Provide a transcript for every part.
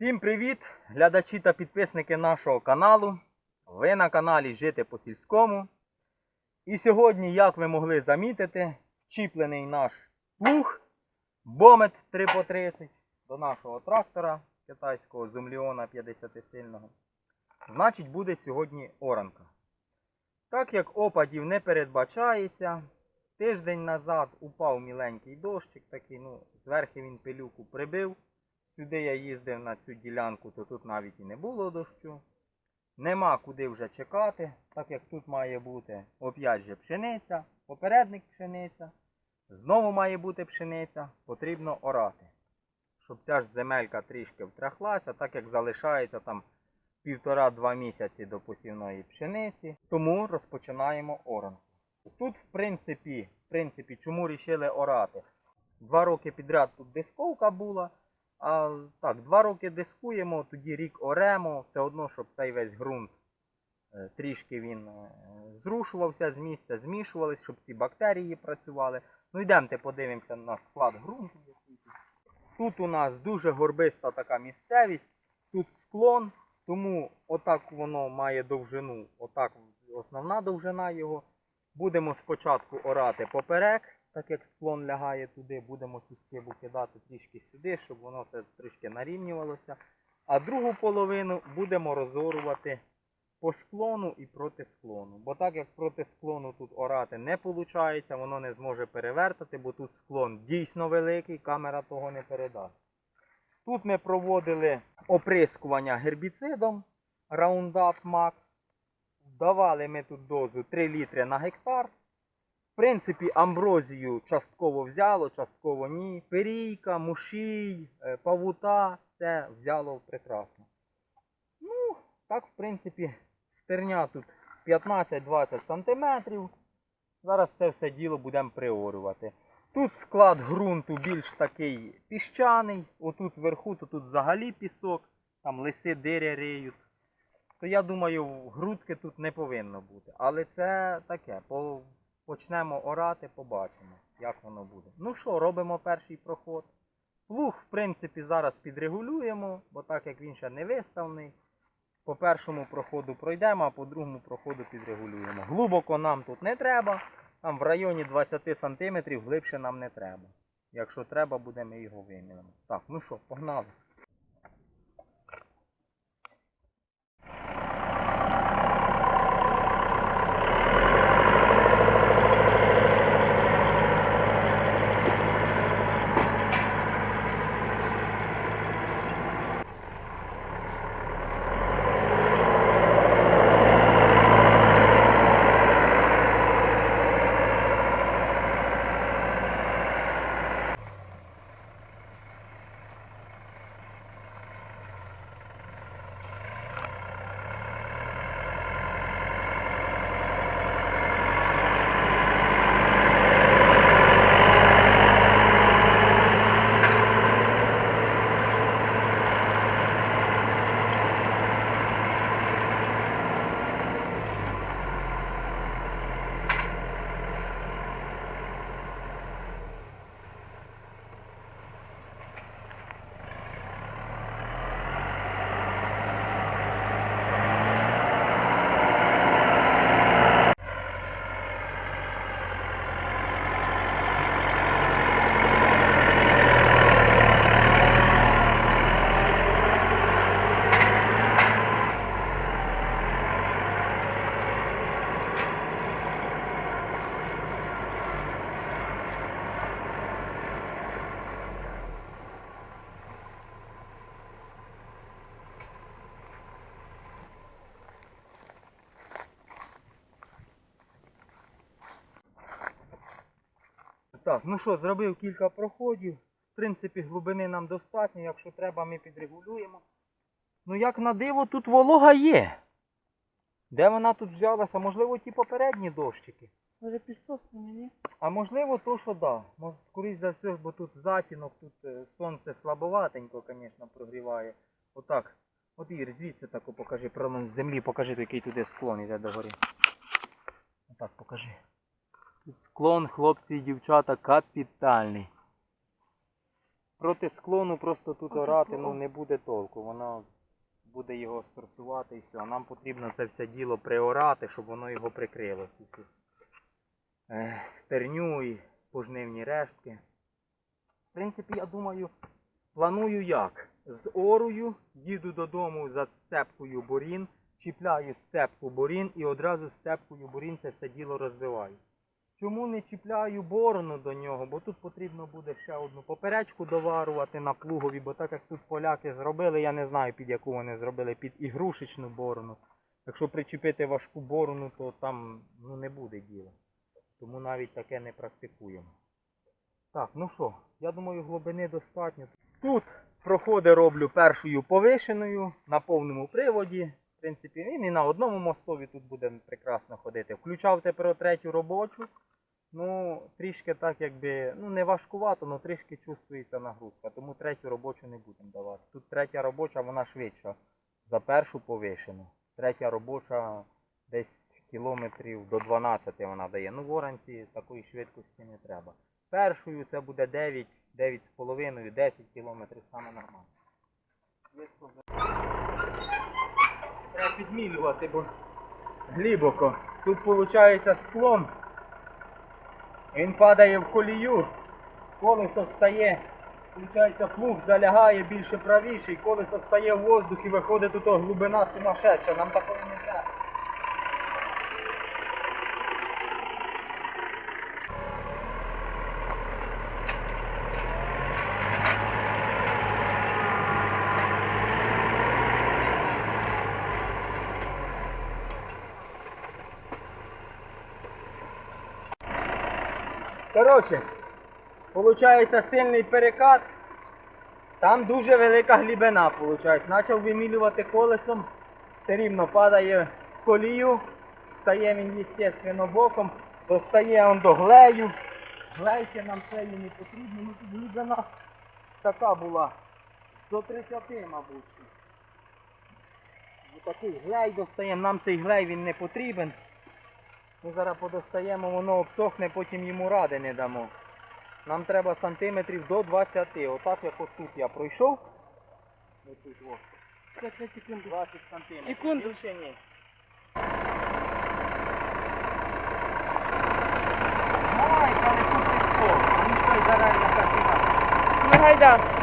Всім привіт, глядачі та підписники нашого каналу. Ви на каналі Жити по сільському. І сьогодні, як ви могли замітити, вчіплений наш плуг Бомет 3 по 30 до нашого трактора китайського Зумліона 50-сильного. Значить, буде сьогодні оранка. Так як опадів не передбачається, тиждень назад упав міленький дощик, такий, ну, зверху він пилюку прибив. Сюди я їздив на цю ділянку, то тут навіть і не було дощу. Нема куди вже чекати, так як тут має бути оп'ять же пшениця, попередник пшениця. Знову має бути пшениця, потрібно орати. Щоб ця ж земелька трішки втряхлася, так як залишається там півтора-два місяці до посівної пшениці. Тому розпочинаємо оранку. Тут, в принципі, в принципі, чому рішили орати? Два роки підряд тут дисковка була. А так, два роки дискуємо, тоді рік оремо, все одно, щоб цей весь ґрунт е, трішки він е, зрушувався з місця, змішувались, щоб ці бактерії працювали. Ну йдемте подивимося на склад ґрунту. Тут у нас дуже горбиста така місцевість, тут склон, тому отак воно має довжину, отак основна довжина його. Будемо спочатку орати поперек, так як склон лягає туди, будемо цю скибу кидати трішки сюди, щоб воно це трішки нарівнювалося. А другу половину будемо розорувати по склону і проти склону. Бо так як проти склону тут орати не виходить, воно не зможе перевертати, бо тут склон дійсно великий, камера того не передасть. Тут ми проводили оприскування гербіцидом Roundup Max. Давали ми тут дозу 3 літри на гектар. Принципі, амброзію частково взяло, частково ні. Перійка, мушій, е, павута це взяло прекрасно. Ну, так, в принципі, стерня тут 15-20 см. Зараз це все діло будемо приорювати. Тут склад ґрунту більш такий піщаний. Отут вверху, то тут взагалі пісок, там лиси дири риють. То я думаю, грудки тут не повинно бути. Але це таке. По... Почнемо орати, побачимо, як воно буде. Ну що, робимо перший проход. Плуг, в принципі, зараз підрегулюємо, бо так як він ще не виставний. По першому проходу пройдемо, а по другому проходу підрегулюємо. Глибоко нам тут не треба. Там в районі 20 см глибше нам не треба. Якщо треба, буде, ми його виміримо. Так, ну що, погнали. Так, ну що, зробив кілька проходів. В принципі, глибини нам достатньо, якщо треба, ми підрегулюємо. Ну як на диво, тут волога є. Де вона тут взялася? Можливо, ті попередні дощики. Може підсохне мені? А можливо, то, що да. Мож- Скоріш за все, бо тут затінок, тут е, сонце слабоватенько, звісно, прогріває. Отак. От Ір, звідси таку покажи, прямо з землі покажи, який туди склон іде догори. Отак покажи. Склон, хлопці і дівчата, капітальний. проти склону просто тут орати ну, не буде толку. Воно буде його сторцювати і все. А нам потрібно це все діло приорати, щоб воно його прикрило. Всю, е, Стерню і пожнивні рештки. В принципі, я думаю, планую як. З орою їду додому за сцепкою борін, чіпляю сцепку борін і одразу сцепкою борін це все діло розбиваю. Чому не чіпляю борону до нього? Бо тут потрібно буде ще одну поперечку доварувати на плугові, бо так як тут поляки зробили, я не знаю під яку вони зробили, під ігрушечну борону. Якщо причепити важку борону, то там ну, не буде діла. Тому навіть таке не практикуємо. Так, ну що, я думаю, глибини достатньо. Тут проходи роблю першою повишеною на повному приводі. В принципі, він і на одному мостові тут буде прекрасно ходити. Включав тепер третю робочу. Ну, трішки так якби, ну не важкувато, але трішки чувствується нагрузка. Тому третю робочу не будемо давати. Тут третя робоча, вона швидша за першу повишену. Третя робоча десь кілометрів до 12 вона дає. Ну, в такої швидкості не треба. Першою це буде 9, 9,5, 10 кілометрів саме нормально. Треба підмілювати, бо глибоко. Тут виходить склон. Він падає в колію, колесо стає, включається плуг залягає більше правіше, і колесо стає в воздух і виходить тут глибина сумасшедша. Нам такого не треба. Коротше, виходить сильний перекат. Там дуже велика глибина, виходить. Почав вимілювати колесом, все рівно падає в колію, стає він, звісно, боком, достає он до глею. Глейки нам цієї не потрібно, ну тут глибина така була. До 30, мабуть. Такий глей достаємо, нам цей глей він не потрібен. Ми зараз подостаємо, воно обсохне, потім йому ради не дамо. Нам треба сантиметрів до 20. Отак як от тут я пройшов. Ось тут, о. 5 секунд. 20 сантиметрів. Секунду. Більше ні. Майка, не тут ти стол. Ну що й зарані картина. Ну гайда.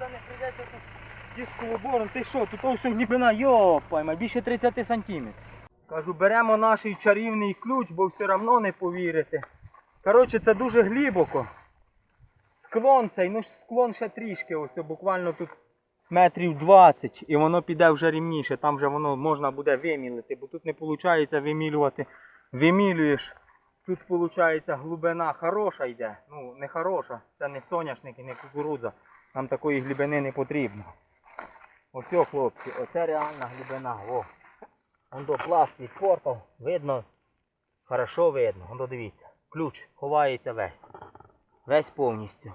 Чи не прийдеться тут дискову. Ти що, тут ось глибина, йопайма, більше 30 сантиметрів. Кажу, беремо наш чарівний ключ, бо все одно не повірите. Коротше, це дуже глибоко. Склон цей, ну склон ще трішки, ось буквально тут метрів 20 і воно піде вже рівніше, там вже воно можна буде вимілити, бо тут не виходить вимілювати. Вимілюєш, тут виходить глибина хороша йде. Ну, не хороша, це не соняшник і не кукурудза. Нам такої глибини не потрібно. Ось, хлопці, оце реальна глибина. О. Вон до пласт відпортав, видно, хорошо видно. Вон до дивіться. Ключ ховається весь. Весь повністю.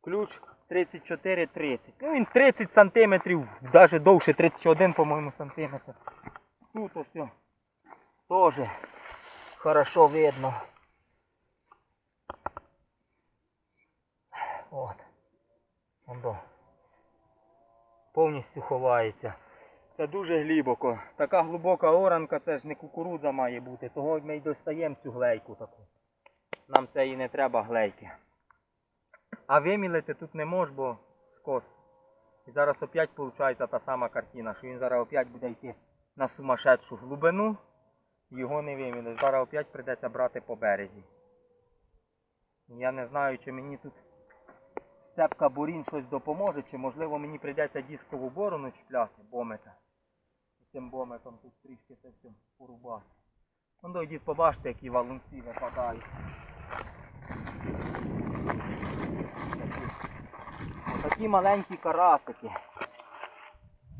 Ключ 34-30. Ну він 30 сантиметрів, навіть довше 31, по-моєму, сантиметр. Тут ось теж хорошо видно. От. Ондо. Повністю ховається. Це дуже глибоко. Така глибока оранка, це ж не кукурудза має бути. Того ми й достаємо цю глейку таку. Нам це і не треба глейки. А вимілити тут не мож, бо скос. І зараз опять виходить та сама картина, що він зараз опять буде йти на сумасшедшу глибину. Його не вимілиш. Зараз опять прийдеться брати по березі. Я не знаю, чи мені тут степка бурін щось допоможе, чи можливо мені прийдеться дискову борону чіпляти, бомета. Цим бометом тут трішки це все порубати. Вон дойдіть побачите, які валунці випадають. Такі, маленькі карасики.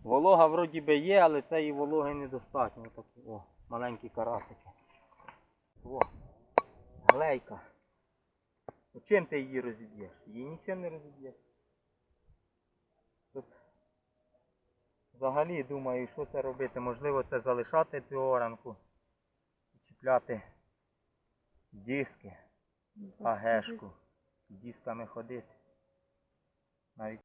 Волога вроді би є, але цієї вологи недостатньо. О, маленькі карасики. О, глейка. Ну, чим ти її розіб'єш? Її нічим не розіб'єш. Тут взагалі думаю, що це робити. Можливо, це залишати цю оранку чіпляти диски, агешку, дисками ходити. Навіть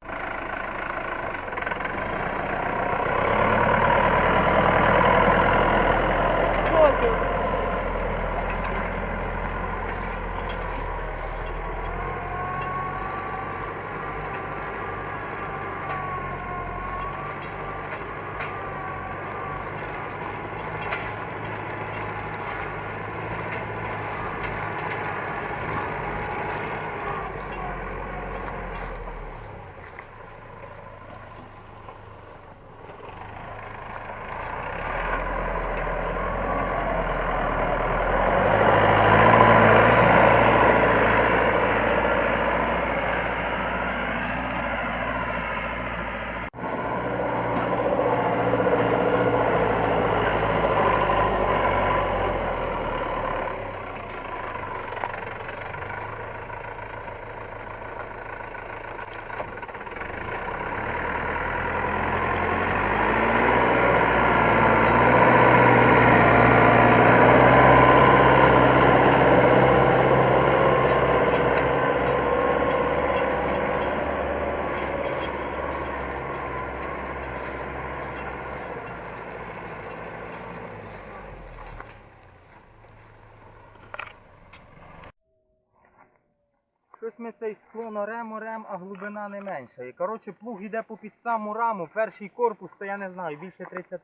ми цей склон орем, орем, а глибина не менша. І коротше плуг іде по під саму раму, перший корпус, то я не знаю, більше 30.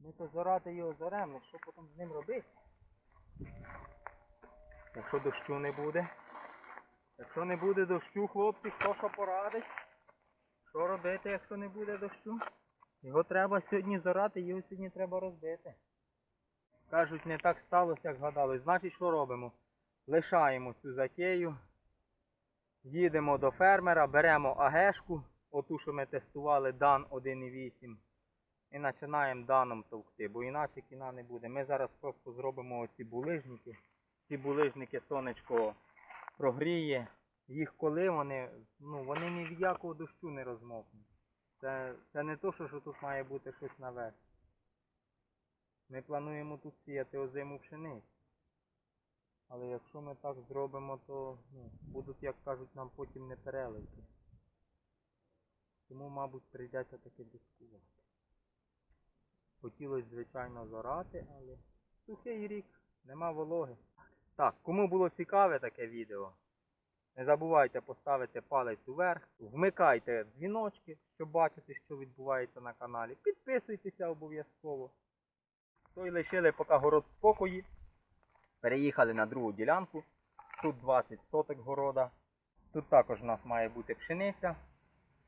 Ми то зорати його зорем, ну що потім з ним робити? Якщо дощу не буде. Якщо не буде дощу, хлопці, хто що порадить? Що робити, якщо не буде дощу? Його треба сьогодні зорати, його сьогодні треба розбити. Кажуть, не так сталося, як гадалось. Значить, що робимо? Лишаємо цю затею. Їдемо до фермера, беремо агешку, оту, що ми тестували, дан 1.8. І починаємо даном товкти, бо іначе кіна не буде. Ми зараз просто зробимо оці булижники. Ці булижники сонечко прогріє. Їх коли вони, ну вони ні в якого дощу не розмокнуть. Це, це не то, що, тут має бути щось навес. Ми плануємо тут сіяти озиму пшеницю. Але якщо ми так зробимо, то ну, будуть, як кажуть, нам потім не переливки. Тому, мабуть, прийдеться таки дискувати. Хотілося, звичайно, зорати, але сухий рік, нема вологи. Так, кому було цікаве таке відео, не забувайте поставити палець уверх, вмикайте дзвіночки, щоб бачити, що відбувається на каналі. Підписуйтеся обов'язково. То й лишили поки город спокої. Переїхали на другу ділянку. Тут 20 соток города. Тут також у нас має бути пшениця.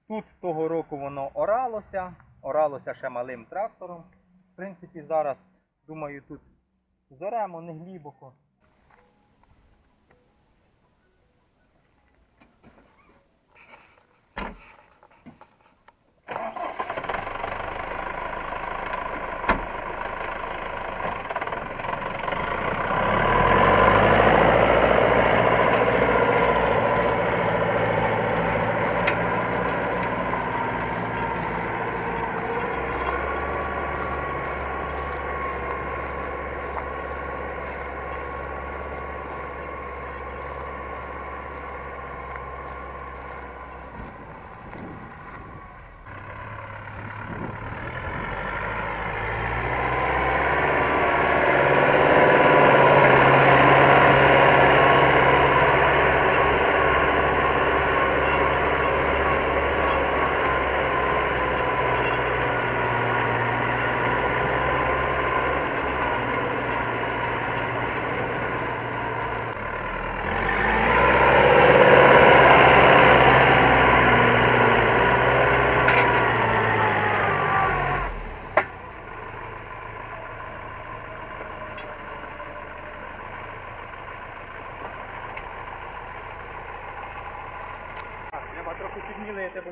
Тут того року воно оралося, оралося ще малим трактором. В принципі, зараз, думаю, тут зоремо не глибоко.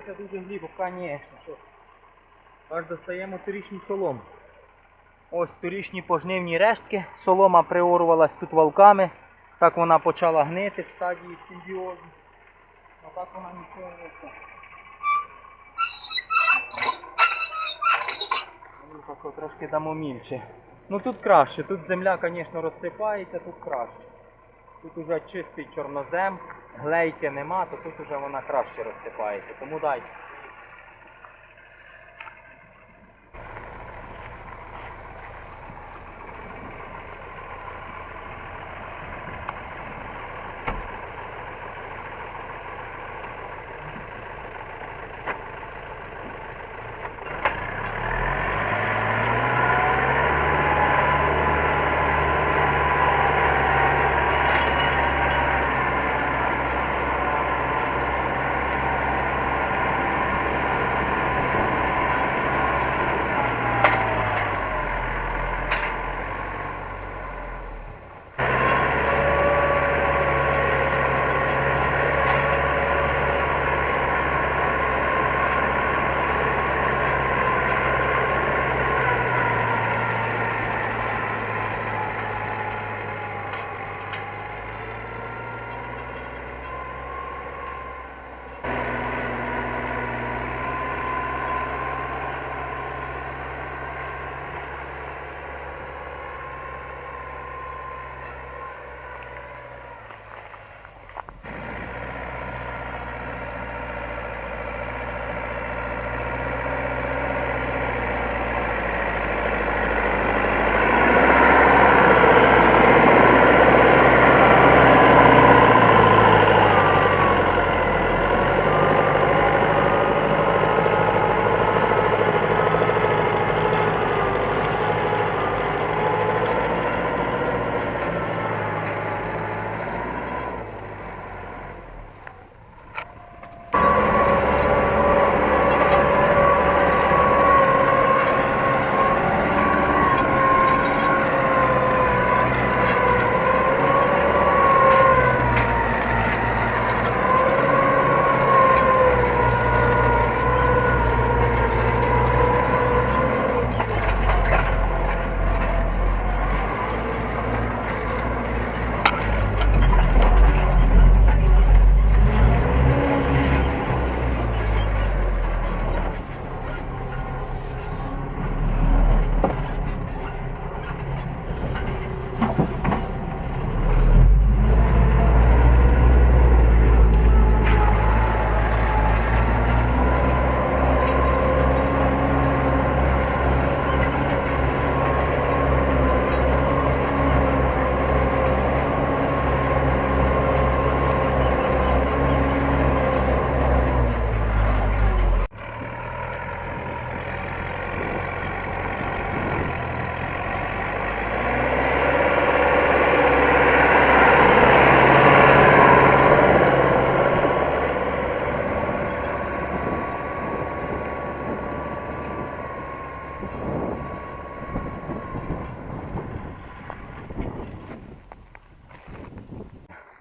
Бо це дуже глибоко, звісно. Що? Аж достаємо торічну солому. Ось торічні пожнивні рештки. Солома приорувалась тут валками. Так вона почала гнити в стадії симбіозу. А так вона нічого не це. Ну, трошки дамо мільче. Ну тут краще, тут земля, звісно, розсипається, тут краще. Тут уже чистий чорнозем, глейки нема, то тут вже вона краще розсипається. Тому дайте.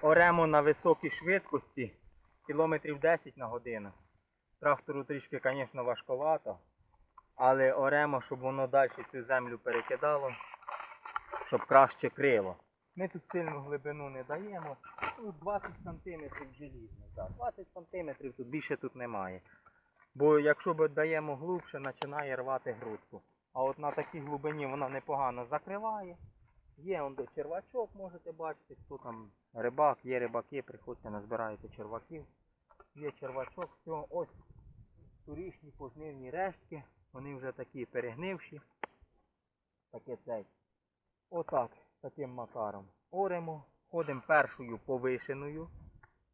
Оремо на високій швидкості, кілометрів 10 на годину. Трактору трішки, звісно, важковато, але оремо, щоб воно далі цю землю перекидало, щоб краще крило. Ми тут сильну глибину не даємо. Ну, 20 см желізних. Да. 20 см тут більше тут немає. Бо якщо ми даємо глубше, починає рвати грудку. А от на такій глибині вона непогано закриває. Є он де червачок, можете бачити, хто там рибак, є рибаки, приходьте, назбирайте черваків. Є червачок, все, ось турічні пожнивні рештки, вони вже такі перегнивші. Таке цей. Отак, таким макаром. Оремо, ходимо першою повишеною.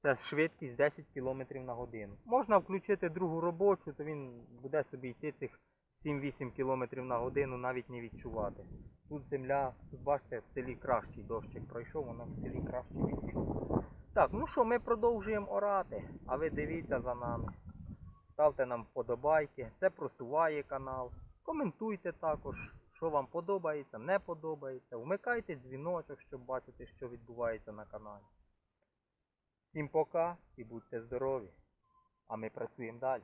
Це швидкість 10 км на годину. Можна включити другу робочу, то він буде собі йти цих 7-8 км на годину, навіть не відчувати. Тут земля, тут бачите, в селі кращий дощик пройшов, воно в селі краще відчув. Так, ну що, ми продовжуємо орати, а ви дивіться за нами. Ставте нам вподобайки, це просуває канал. Коментуйте також, що вам подобається, не подобається. Вмикайте дзвіночок, щоб бачити, що відбувається на каналі. Всім пока і будьте здорові! А ми працюємо далі.